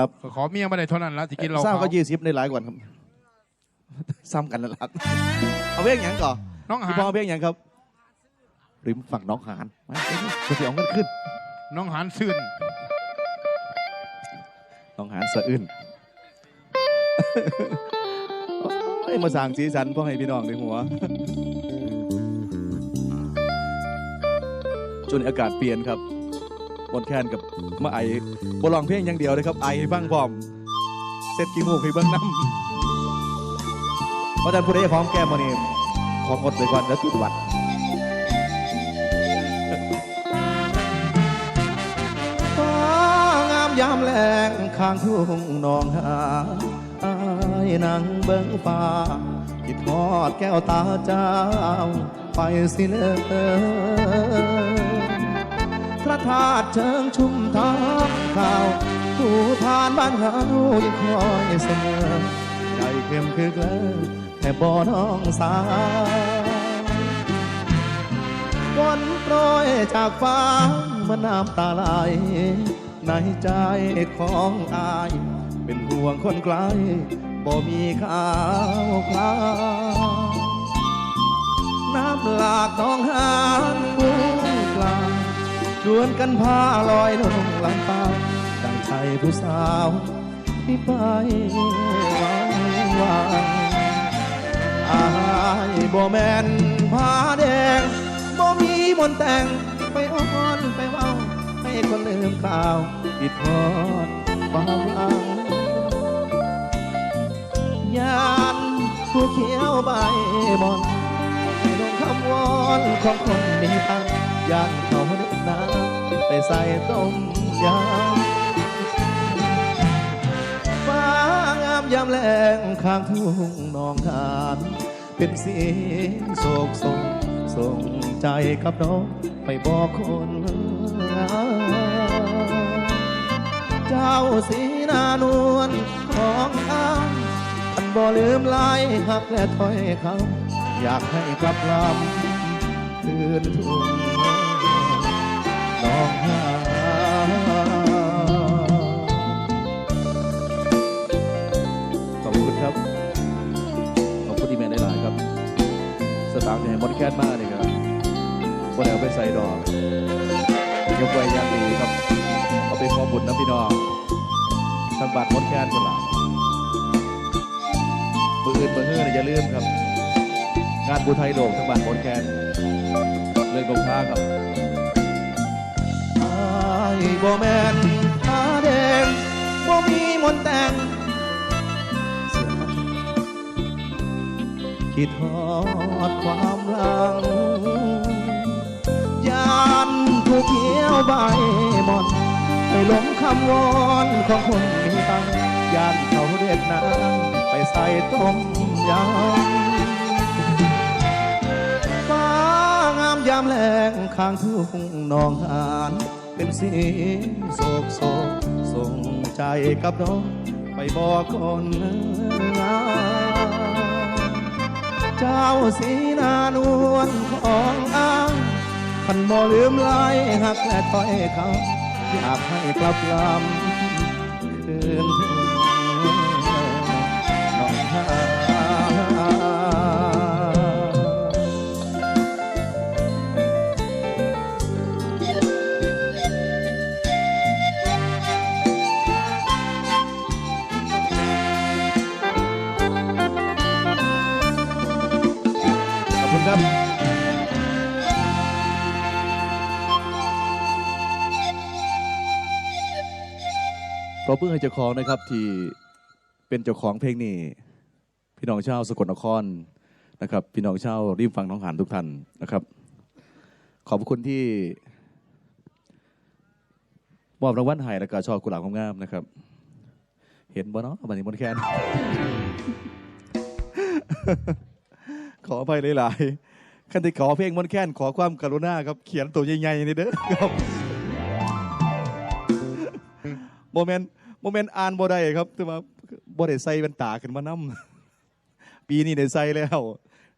ครับขอเมียมาได้เท่านั้นละจะกินเราเศร้าก็เขายี่สิบในหลายกว่าครับ ซ้ำกันนั่นแหละครับเอาเพลงหยังก่อนน้องหาพี่นพ่อเอาเพลงหยังครับ ริมฝั่งน้องหานมาจะเสียงกันขึ้น น้องหานซื่นน้องหานสะอื้นโอ้ยมาสั่งสีสันพ่อให้พี่น้องในหัวจนอากาศเปลี่ยนครับ บนแคนกับมาไอบลองเพลงอย่างเดียวเลยครับไอให้ฟังพร้อมเซ็ตกี่มูกให้เบิ้งน้ำเพราะฉะนั้นผู้ใดพร้อมแก้มมานี่ของอดไปก่อนแล้วติดหวัดฟ้างามยามแลงข้างทุ่งนองหานอายนั่งเบิ่งฟ้าคิดทอดแก้วตาเจ้าไปสิเลย พระธาตุเชิงชุ่มทางข่าวผู้ทานบ้านเฮายังคอยเสมอใจเข้มคือเกลือแค่บ่อน้องสาวฝนโปรยจากฟ้าเมื่อน้ำตาไหลในใจของอาย เป็นห่วงคนไกลบ่มีข่าวคราวน้ำหลากหนองหานบุ้ ชวนกันพาลอยลงลำเปาดังใจผู้สาวที่ไปหวังหวังอายบ่แมนผ้าแดงบ่มีมนต์แต่งไปอ้อนไปเว้าให้คนลืมข่าวปิดทอดความหลังยานผู้เขียวใบมอนให้ลงคำวอนของคนมีตังยานเขาเด็ด น้ำไปใส่ต้มยำฟ้างามยามแลงข้างทุ่งนองหานเป็นเสียงโศกส่งส่งใจกับน้องไปบอกคนเจ้าสีนานวลของอ้าอันบ่ลืมลายหักและถ้อยคำอยากให้กลับลำคืนทุ่ง อย่าลืมครับ งานบูไทยโด่งทางบัตรมดแคทเรื่องกองท้าครับไอ้ายบ่แมนตาแดงบ่มีมนแต่งคิดทอดความหลังยานผู้เขียวใบมอนไปหลงคำวอนของคนมีตังยานเขาเรียกนาง ใส่ต้มยำฟ้างามยามแลงข้างทุ่งนองหานเป็นสีโศกโศกส่งใจกับน้องไปบอกคนงาเจ้าสีนานวลของอ้างคันบ่ลืมลายหักและถ้อยคำอยากให้กลับลำคืน ขอบคุณครับขอเพื่อให้เจ้าของนะครับที่เป็นเจ้าของเพลงนี้ พี่น้องชาวสกลนครนะครับ พี่น้องชาวริมฝั่งหน้องหานทุกท่านนะครับ ขอบคุณที่มอบรางวัลให้และก็ชอบกุหลาบงามๆนะครับ เห็นบ่เนาะบันนี้มนแคน ขออภัยหลายๆขั้นที่ขอเพลงมนแคนขอความกรุณาครับเขียนตัวใหญ่ๆนี่เด้อครับโมเมนต์โมเมนต์อ่านบ่ได้ครับแต่ว่าบ่ได้ใส่แว่นตาขึ้นมานํปีนี้ได้ใส่แล้ว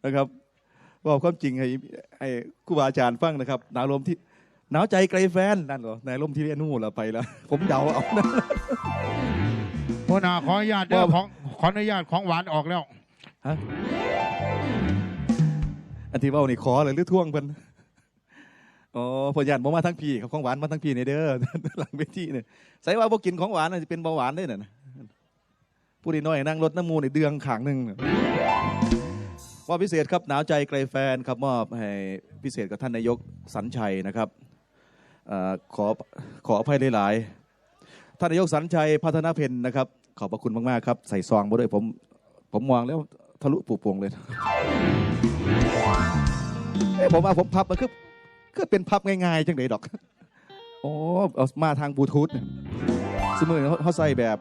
นะครับบอกความจริงให้ให้ครูบาอาจารย์ฟังนะครับหนาวลมที่หนาวใจไกลแฟนนั่นเหรอในลมที่เรียนนู่นละไปแล้วผมเดาเอานะหัวหน้าขออนุญาตเด้อว่าของขออนุญาตของหวานออกแล้วฮะ อันที่เว่านี่ขอเลยหรือท่วงเพิ่นอ๋อพอยานบ่มาทั้งพี่ครับของหวานมาทั้งพี่นี่เด้อหลังเวทีเนี่ยใส่ว่าบ่กินของหวานน่ะสิเป็นเบาหวานได้น่ะนะผู้ดีน้อยนั่งรถน้ำมูนี่เดืองขางหนึงน่ะว่าพิเศษครับหนาวใจไกลแฟนครับมอบให้พิเศษกับท่านนายกสัญชัยนะครับอ่อขอขออภัยหลายๆท่านนายกสัญชัยพัฒนาเพนนะครับ ขอบพระคุณมากๆครับ ใส่ซองมาด้วยผมผมมองแล้วทะลุปูโป่งเลย อ้ยผมว่าผมพับมันคือคือเป็นพับง่ายๆจังเลยดอกโอ้เอามาทางบลูทูธเนี่ยสมมติเขาเขาใส่แบบ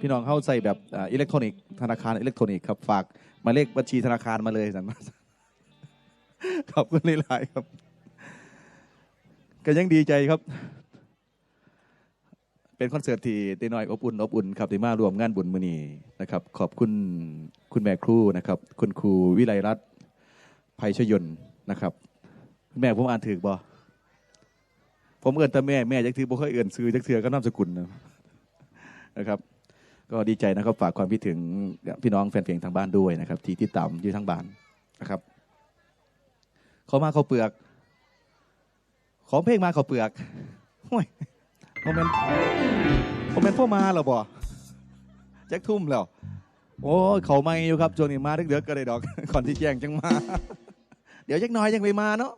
พี่น้องเขาใส่แบบอ่าอิเล็กทรอนิกส์ธนาคารอิเล็กทรอนิกส์ครับฝากหมายเลขบัญชีธนาคารมาเลยสันมาขอบคุณหลายๆครับ ก็ยังดีใจครับ เป็นคอนเสิร์ตที่ตีน้อยอบอุ่นอบอุ่นครับที่มารวมงานบุญมือนีนะครับ ขอบคุณคุณแม่ครูนะครับ คุณครูวิไลรัตน์ภัยชยนต์ นะครับ แม่ผมอ่านถือบ่ผมเอินแต่แม่แม่จักถือบ่เคยเอินซื้อจักเถือก็นามสกุลนะครับ ก็ดีใจนะครับฝากความคิดถึงพี่น้องแฟนเพลงทางบ้านด้วยนะครับ ที่ติดตามอยู่ทางบ้านนะครับขอมาเขาวเปลือก ของเพลงมาเขาวเปลือกโอ้ยผมเป็นผมเป็นพ่อมาหรอบ่แจ็คทุ่มแล้ว โอ้เขาไม่อยู่ครับช่วงนี้มาเดือกๆก็ได้ดอกก่อนที่แจ้งจังมา ดี๋ยวจักหน้อยยังไม่มาเนาะ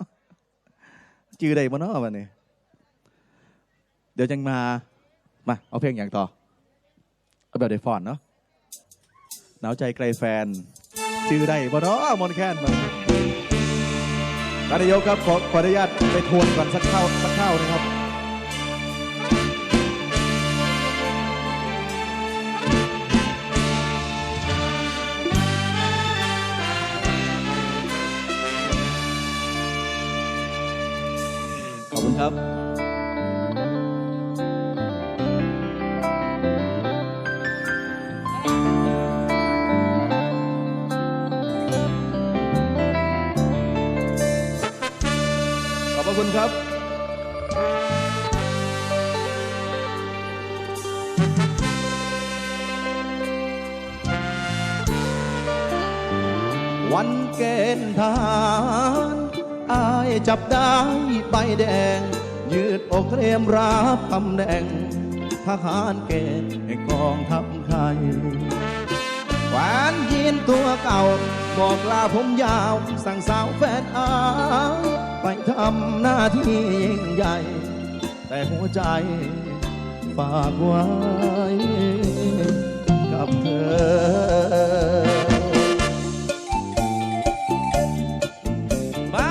จือได้บ่เนาะวันนี้เดี๋ยวจังมา มาเอาเพลงอย่างต่อ เอาแบบเดฟอนเนาะหนาวใจไกลแฟนจือได้บ่เนาะมอนแค้นมาท่านนายกครับขอขออนุญาตไปทวนก่อนสักเข้าสักเข้านะครับ คุณครับ วันเกณฑ์ทหารอายจับได้ใบแดง ยืดอกเตรียมรับตำแหน่งทหารเกณฑ์กองทัพไทยแหวนยีนตัวเก่า บอกลาผมยาว สั่งสาวแฟนอาย ไปทำหน้าที่ยิ่งใหญ่ แต่หัวใจฝากไว้กับเธอมา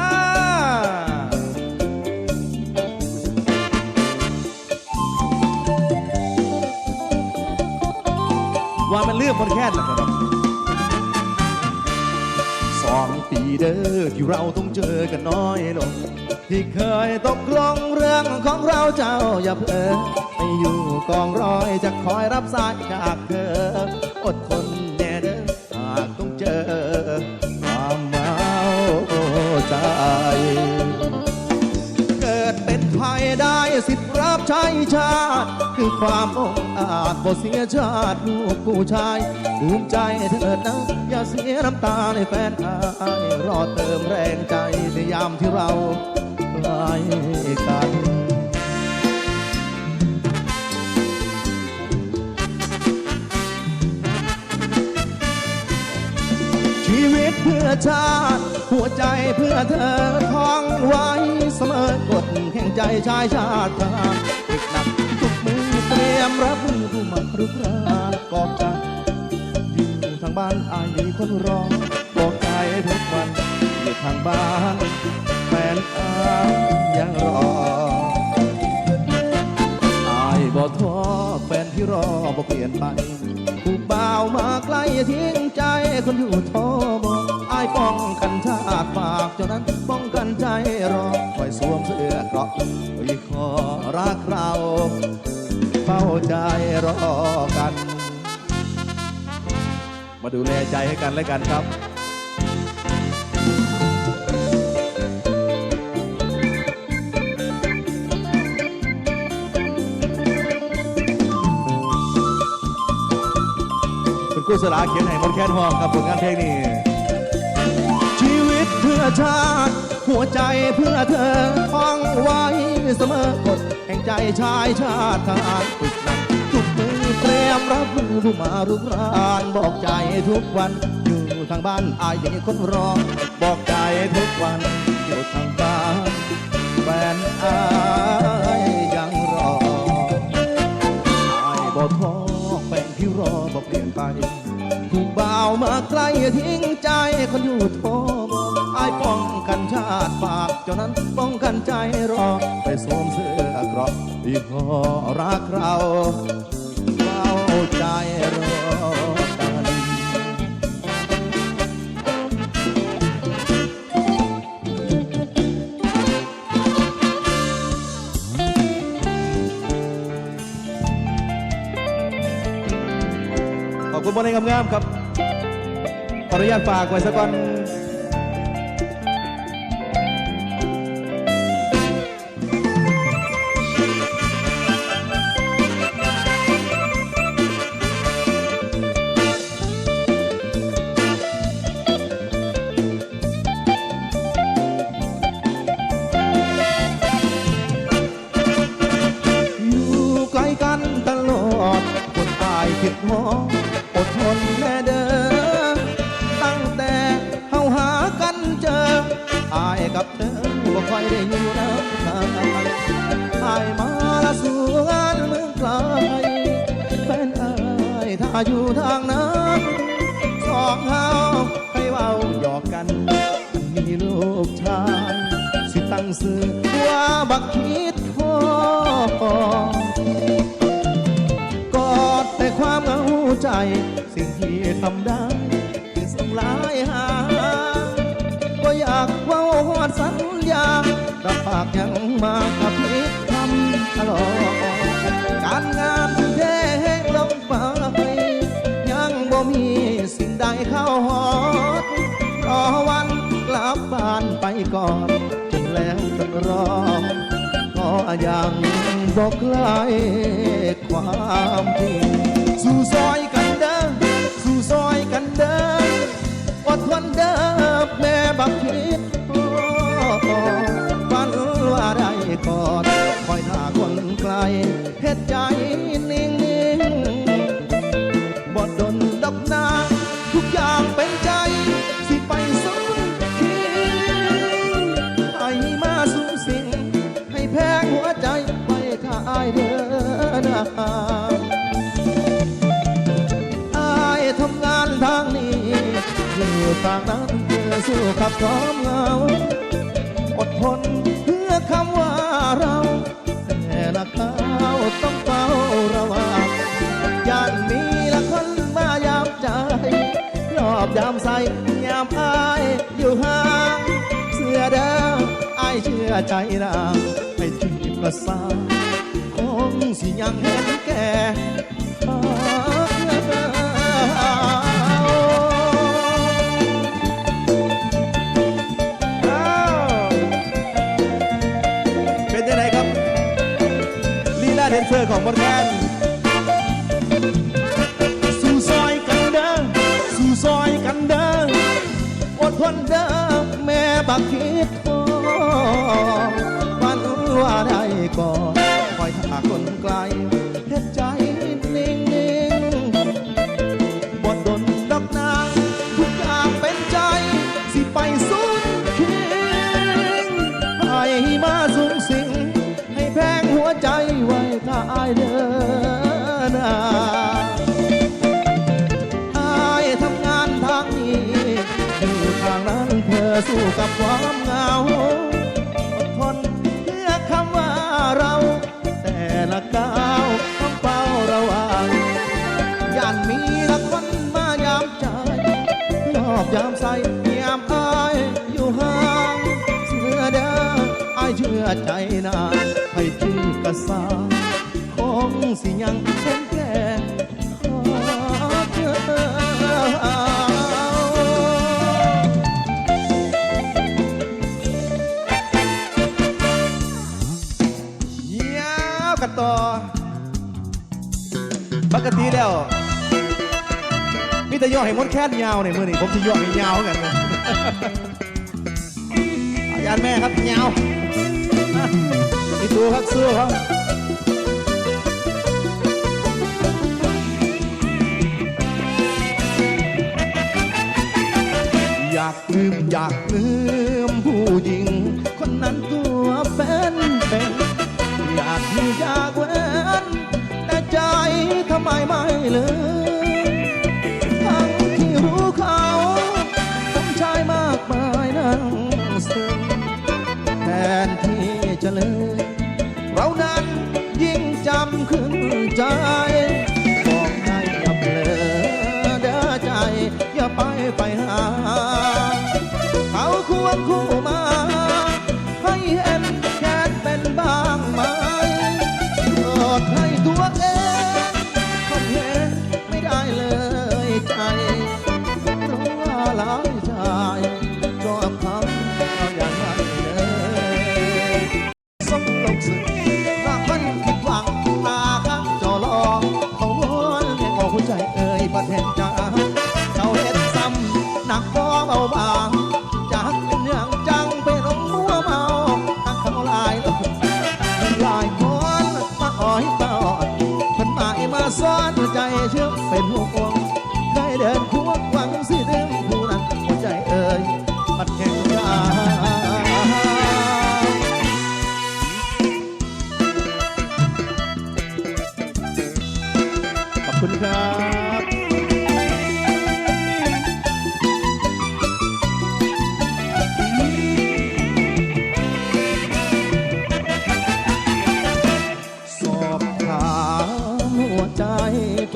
ว่ามันเรื่องบนแค่นน ปีเด้อที่เราต้องเจอกันน้อยลง ที่เคยตกลงเรื่องของเราเจ้าอย่าเพ้อไม่อยู่กองร้อยจะคอยรับสายจากเธอ อดทน รับใช้ชาติ คือความองอาจบ่เสียชาติลูกผู้ชายภูมิใจเถิดนะ อย่าเสียน้ำตาในแฟนอายรอเติมแรงใจในยามที่เราใกล้กันชีวิตเพื่อชาติ หัวใจเพื่อเธอ ใจชายชาติทหารฝึกหนักทุกมือเตรียมรับมือผู้มารุกรานกอบใจอยู่ทางบ้านอายมีคนรอบอกใจทุกวันอยู่ทางบ้านแฟนอายยังรออายบ่ท้อแฟนที่รอบ่เปลี่ยนไปผู้บ่าวมาไกล้ทิ้งใจคนอยู่ท้อบ่อายป้องกันชาติฝากเจ้านั้น ใจรอคอยสวมเสื้อเกราะคอยขอรักเราเฝ้าใจรอกัน มาดูแลใจให้กันและกันครับคุณกุศลาเขียนให้มนแค้นห้องกับผลงานเพลงนี้ชีวิตเพื่อชาติ หัวใจเพื่อเธอท่องไว้เสมอกฎแห่งใจชายชาติทหารฝึกหนักทุกมือเตรียมรับมือผู้มารุกรานบอกใจทุกวันอยู่ทางบ้านอายยังคนรอบอกใจทุกวันอยู่ทางบ้านแฟนอายยังรออายบ่ท้อแฟนที่รอบ่เปลี่ยนไปถูกบ่าวมาใกล้ทิ้งใจคนอยู่ทมอายป้องกันชาติฝากเจ้านั้นป้องกันใจรอ ไปสวมเสื้อกราะที่พอรักเราเฝ้าใจรอกันขอบคุณบอลในงามๆครับขออนุญาตฝากไว้สักก่อนายคิดหออดทนแน่เด้อตั้งแต่เฮาหากันเจออายกับเธอบ่ค่อยได้อยู่น้ำกันอายมาละสู่งานเมืองไกลแฟนอายถ้าอยู่ทางนั้นสองเฮาให้เว้าหยอกกัน มีลูกชายสิตั้งซื้อว่าบักคิ สิ่งที่ทำได้คือส่งลายหาก็อยากเว่าหอดสัญญารับปากยังมากับพิษคำตลอดการงานเทลงไปยังบ่มีสิ่งใดเข้าหอดรอวันกลับบ้านไปก่อนจนแล้วจนรอก็ยังบอกไกลความจริงสู่ซอย กันเด้ออดทนเด้อแม่บักคิดพอฝันว่าได้กอนคอยท่าคนไกลเฮ็ดใจนิ่งๆบอดดนดอกนาทุกอย่างเป็นใจ สิไปสุดทีให้มาสูงสิ่งให้แพงหัวใจไว้ถ้าอายเดินทา สู้กับความเหงาอดทนเพื่อคำว่าเราแต่ละข้าวต้องเฝ้าระวังย่านมีละคนมายามใจรอบยามใส่ยามอายอยู่ห่างเสื้อเดิมอายเชื่อใจนางให้ทีบกระซาคงสิยังเห็นแก่ ซอร์ของบอลแคนสู่ซอยกันเด้อสู่ซอยกันเด้ออดทนเด้อแม่บักคิดทอวันว่าได้ก่อนคอยท่าคนไกล ยามใส่ยามอายอยู่ห่างเชื่อเด้ออายเชื่อใจนานให้ชื่กระสาคงสิยังเช่นแก่ขอเธอยาวกันต่อปกติแล้ว แต่ย่อให้มดแค่นยาวเนี่ยมือนี่ผมจะย่อให้ยาวกันเลยอาจารย์แม่ครับยาวอะมีตัวครับสู้ครับอยากลืมอยากลืม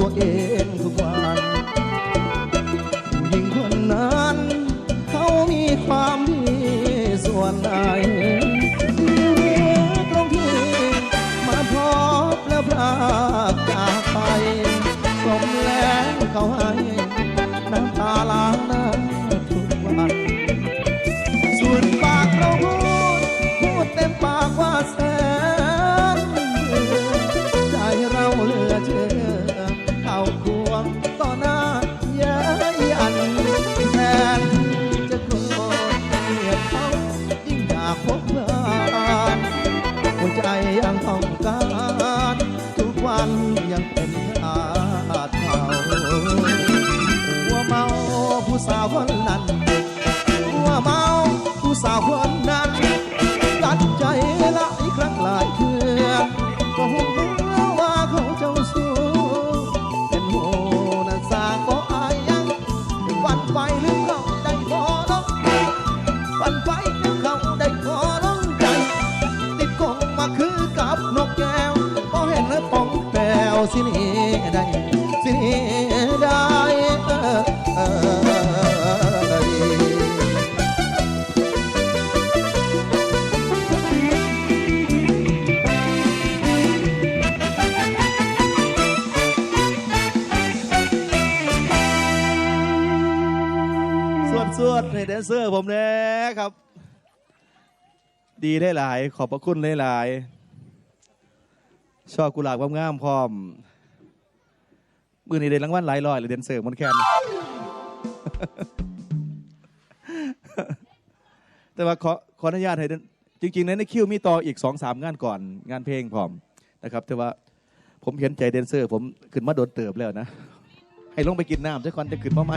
ตัวเองทุกวันผู้หญิงคนนั้น เขามีความดีส่วนใหนที่เหลือตรงที่มาพบแล้วพลากจากไป สมแล้วเขาให้น้ำตาล้าง ผู้สาวคนนั้นว่าเมาผู้สาวคนนั้นตัดใจละอีกครั้งหลายเทื่อก็หงเมื่อว่าเขาเจ้าสู้เป็นโหนันสาก็อายยังวันไฟลืมเขาได้ขอร้องวันไฟลืมเขาได้ขอร้องใจติดกงมาคือกับนกแก้วพอเห็นแล้วปองแปวสินี่ได้ นเซอร์ผมนะครับ ดีได้หลาย ขอบพระคุณได้หลาย ชอบกุหลาบงามๆพร้อมมือนี้ได้รางวัลหลายร้อยเลยแดนเซอร์มันแค่นแต่ว่าขอขออนุญาตให้จริงๆในคิวมีต่ออีกสองสามงานก่อน งานเพลงพร้อมนะครับ แต่ว่าผมเห็นใจแดนเซอร์ ผมขึ้นมาโดนเติบแล้วนะ ให้ลงไปกินน้ำสักคนจะขึ้นมาไหม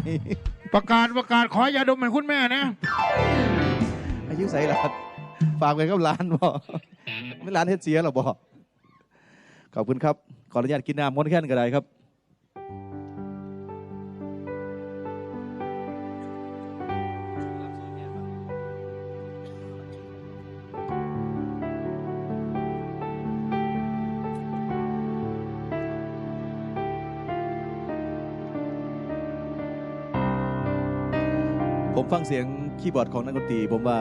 ประกาศประกาศขอยาดมเหมือนคุณแม่นะ อายุใส่หลานฝากไว้กับร้านบ่ไม่ร้านเฮ็ดเสียหรอบ่ขอบคุณครับ ขออนุญาตกินน้ำมดแค่นก็ได้ครับ ผมฟังเสียงคีย์บอร์ดของนักดนตรีผมว่า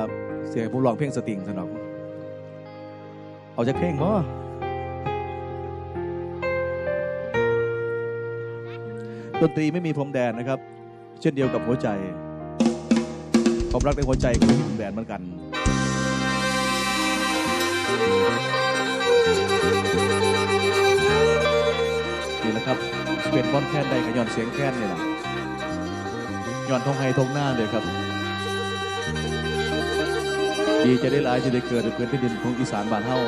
เสียงผมร้องเพลงสตริงสนองเอาจากเพลงบ่ดนตรีไม่มีพรมแดนนะครับ เช่นเดียวกับหัวใจความรักในหัวใจก็ไม่มีพรมแดนเหมือนกันนี่แหละครับเป็นบอนแคนได้ขย้อนเสียงแคนนี่แหละ ย้อนทองไฮทองหน้าเลยครับ ดีจะได้หลายจะได้เกิดเกิดเป็นดินของอีสานบ้านเฮา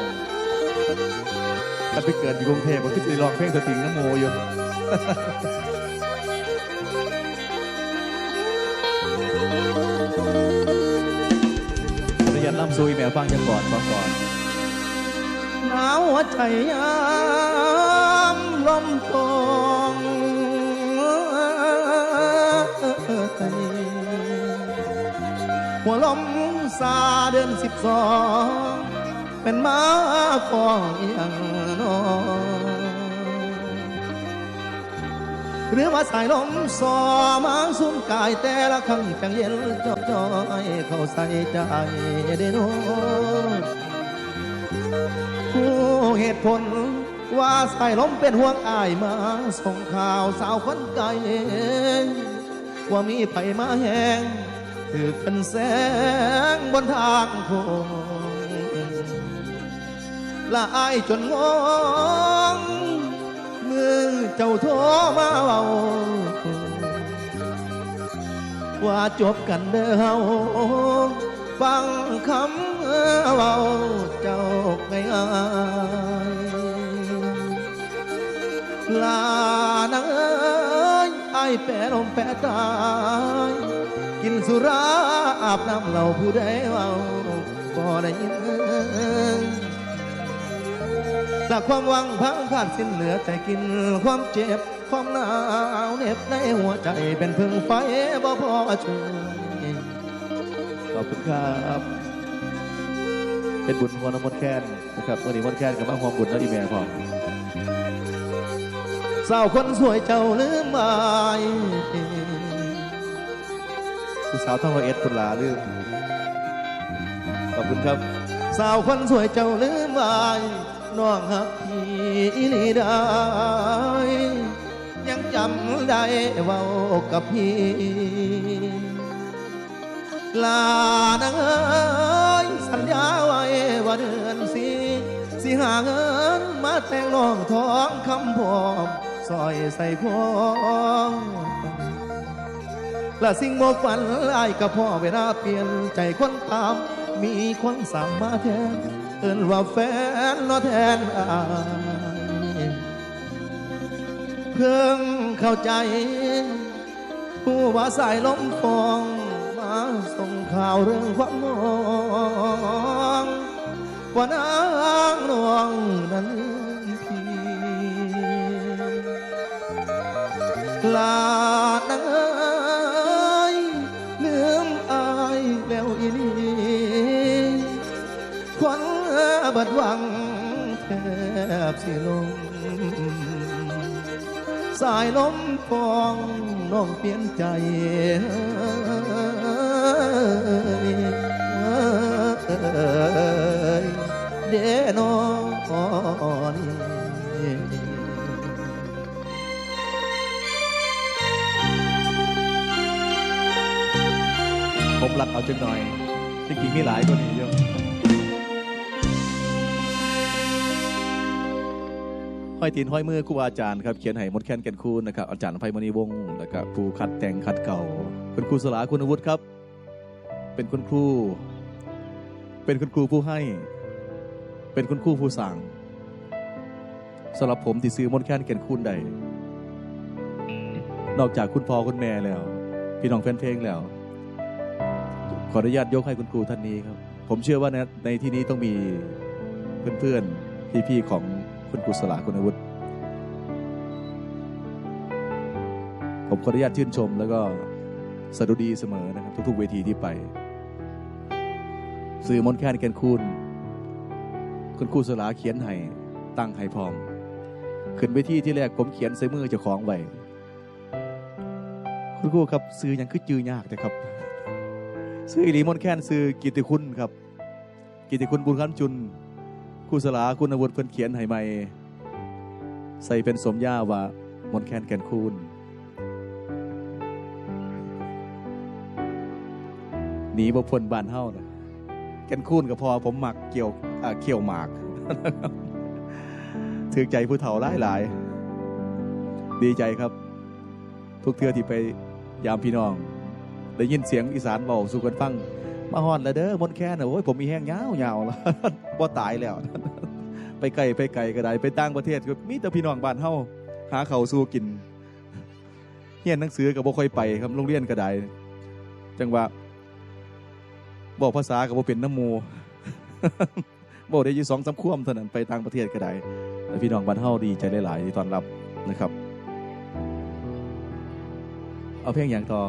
ถ้าไปเกิดอยู่กรุงเทพก็คิดจะร้องเพลงสติงน้ำโมอยู่ขออนุญาตล่ำซุยแม่ฟังยังก่อนฟังก่อนหนาวหัวใจยามลมโต องหัวลมซาเดือนสิบสองเป็นมาฟองเอียงนอหรือว่าสายลมสอมาสุมกายแต่ละครั้งจังเย็นจอบจอยเข้าใส่ใจเดโนผู้เหตุผลว่าสายลมเป็นห่วงอายมาส่งข่าวสาวคนไกล ว่ามีไผมาแหงถือกันแสงบนทางโค้งละอายจนงงมือเจ้าโทรมาเว้าว่าจบกันเด้อเฮาฟังคำเว้าเจ้าไงอายลานางเอ้ยไอ้ายแปรลมแปรตาย กินสุราอาบน้ำเหล่าผู้ใดเว้าบ่ได้ยินจากความหวังพังขาดสิ้นเหลือแต่กินความเจ็บ ความหนาวเหน็บในหัวใจเป็นพึ่งไฟบ่พอช่วยขอบคุณครับเป็นบุญของน้ำมนต์แค้นนะครับวันนี้มนต์แค้นกับมาความบุญแล้วดีแม่พอ สาวคนสวยเจ้าลืมไปผู้สาวท่องร้อยเอ็ดคุณลาลืมขอบคุณครับ สาวคนสวยเจ้าลืมไว้น้องหักพี่อีหลีได้ยังจำได้เว้ากับพี่ลานางเอ้ยสัญญาไว้ว่าเดือนสีสิหาเงินมาแต่งน้องท้องคำพร้อม ซอยใส่พองและสิ่งโมฝันไอ้ายกับพ่อเวลาเปลี่ยนใจคนตาม มีคนสั่งมาแทนเอินว่าแฟนเนอแทนอายเพิ่งเข้าใจ ผู้ว่าสายลมฟองมาส่งข่าวเรื่องความงองว่านางนวงนั้น สิลง สายลมฟองน้องเปลี่ยนใจเดนอนี่ผมรัดเอาจังหน่อยจริงๆมีหลายกว่านี้เยอะ ห้อยตีนห้อยมือครูบาอาจารย์ครับเขียนให้มดแคนแก่นคูณนะครับอาจารย์ไพมณีวงศ์แล้วก็ผู้คัดแต่งคัดเก่า คุณครูสลาคุณวุฒิครับ เป็นคุณครู เป็นคุณครูผู้ให้ เป็นคุณครูผู้สั่งสำหรับผมที่ซื้อมดแคนแก่นคูณใดนอกจากคุณพ่อคุณแม่แล้ว พี่น้องแฟนเพลงแล้ว ขออนุญาตยกให้คุณครูท่านนี้ครับ ผมเชื่อว่าในในที่นี้ต้องมีเพื่อนๆพี่ๆของ คุณครูสลาคุณวุฒิผมขออนุญาตชื่นชม แล้วก็สดุดีเสมอนะครับ ทุก ๆ เวทีที่ไป สื่อมนแคนแกนคูณคุณครูสลาเขียนให้ตั้งให้พร้อม ขึ้นเวทีที่แรกผมเขียนใส่มือเจ้าของไว้คุณครูครับซื้อยังคือจือยากแต่ครับ ซื้ออีหลีมอนแค้นซื้อกิติคุณครับ กิตติคุณบุญคำจุน ครูสลาคุณอวุธเพิ่นเขียนให้ใหม่ใส่เป็นสมย่าว่ามนแค้นแก่นคูณหนีบ่พ้นบ้านเฮานะแก่นคูณก็พอผมหมักเกี่ยวอ่าเขี่ยวหมากถือใจผู้เฒ่าหลายหลายดีใจครับ ทุกเทื่อที่ไปยามพี่น้อง ได้ยินเสียงอีสานเบาสู่กันฟัง มาฮอดแล้วเด้อมนแค่น่ะโอ้ยผมมีแห้งยาวยาวแล้วบ่ตายแล้ว ไปไกลไปไกลก็ได้ไปต่างประเทศก็มีแต่พี่น้องบ้านเฮาหาเขาสู้กินเรียนหนังสือก็บ่ค่อยไปครับโรงเรียนก็ได้จังว่าบอกภาษาก็บ่เป็นน้ำมูบอกได้ยู่สองสามควมเท่านั้นไปต่างประเทศก็ได้แต่พี่น้องบ้านเฮาดีใจหลายๆที่ตอนรับนะครับ เอาเพลงอย่างต่อ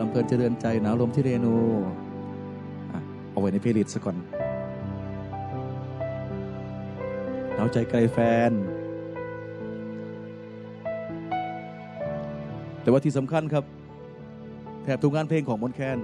ลำเพลินเจริญใจหนาวลมที่เรนูอเอาไว้ในเพลย์ลิสต์ซะก่อนหนาวใจไกลแฟน แต่ว่าที่สำคัญครับ แถบทุกงานเพลงของมนแคน